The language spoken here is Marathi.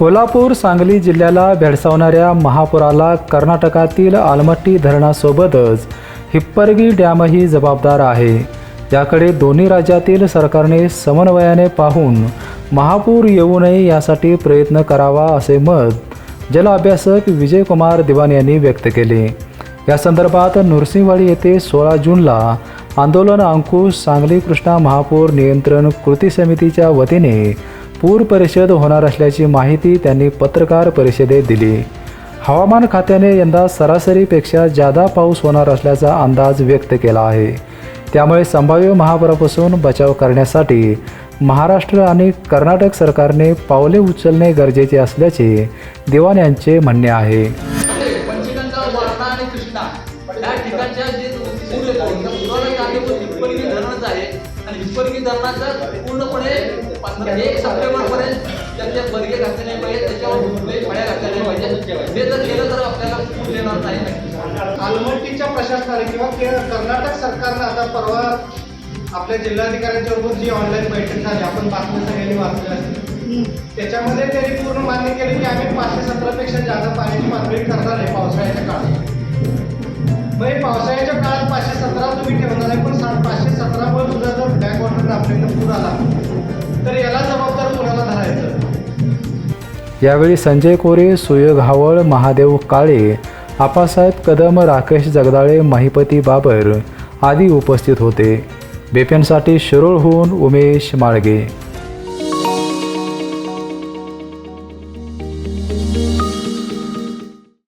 कोल्हापूर सांगली जिल्ह्याला भेडसावणाऱ्या महापुराला कर्नाटकातील आलमट्टी धरणासोबतच हिप्परगी डॅमही जबाबदार आहे. याकडे दोन्ही राज्यातील सरकारने समन्वयाने पाहून महापूर येऊ नये यासाठी प्रयत्न करावा असे मत जलअभ्यासक विजयकुमार दिवान यांनी व्यक्त केले. या संदर्भात नृसिंहवाडी येथे सोळा जूनला आंदोलन अंकुश सांगली कृष्णा महापूर नियंत्रण कृती समितीच्या वतीने पूर परिषद होणार असल्याची माहिती त्यांनी पत्रकार परिषदेत दिली हवामान खात्याने यंदा सरासरीपेक्षा जादा पाऊस होणार असल्याचा अंदाज व्यक्त केला आहे त्यामुळे संभाव्य महापुरापासून बचाव करण्यासाठी महाराष्ट्र आणि कर्नाटक सरकारने पावले उचलणे गरजेचे असल्याचे दिवान यांचे म्हणणे आहे पंचगंगा वारणा आणि कृष्णा या ठिकाणच्या जे पूर येतात त्या पुराला आहे. आणि हिप्परगी धरणाचा पूर्णपणे एक सप्टेंबर पर्यंत त्याचे बर्गे घातले नाही पाहिजे त्याच्यावर कुठल्याही फळ्या घातल्या नाही पाहिजे ते जर केलं तर आपल्याला पूर येणार नाही. नक्की आलमट्टीच्या प्रशासनाने किंवा के- कर्नाटक सरकारनं आता परवा आपल्या जिल्हाधिकाऱ्यांच्या बरोबर जी ऑनलाईन बैठक झाली आपण बातमी सगळ्यांनी वाचल्या असतील. त्याच्यामध्ये त्यांनी पूर्ण मान्य केले की आम्ही पाचशे सतरा पेक्षा जास्त पाण्याची मागणी करणार आहे पावसाळ्याच्या काळात. हे पावसाळ्याच्या काळात पाचशे सतरा तुम्ही ठेवणार आहे पण यावेळी संजय कोरे सुयघावळ महादेव काळे आपासाहेब कदम राकेश जगदाळे महिपती बाबर आदी उपस्थित होते. बेपेनसाठी शिरोळहून उमेश माळगे.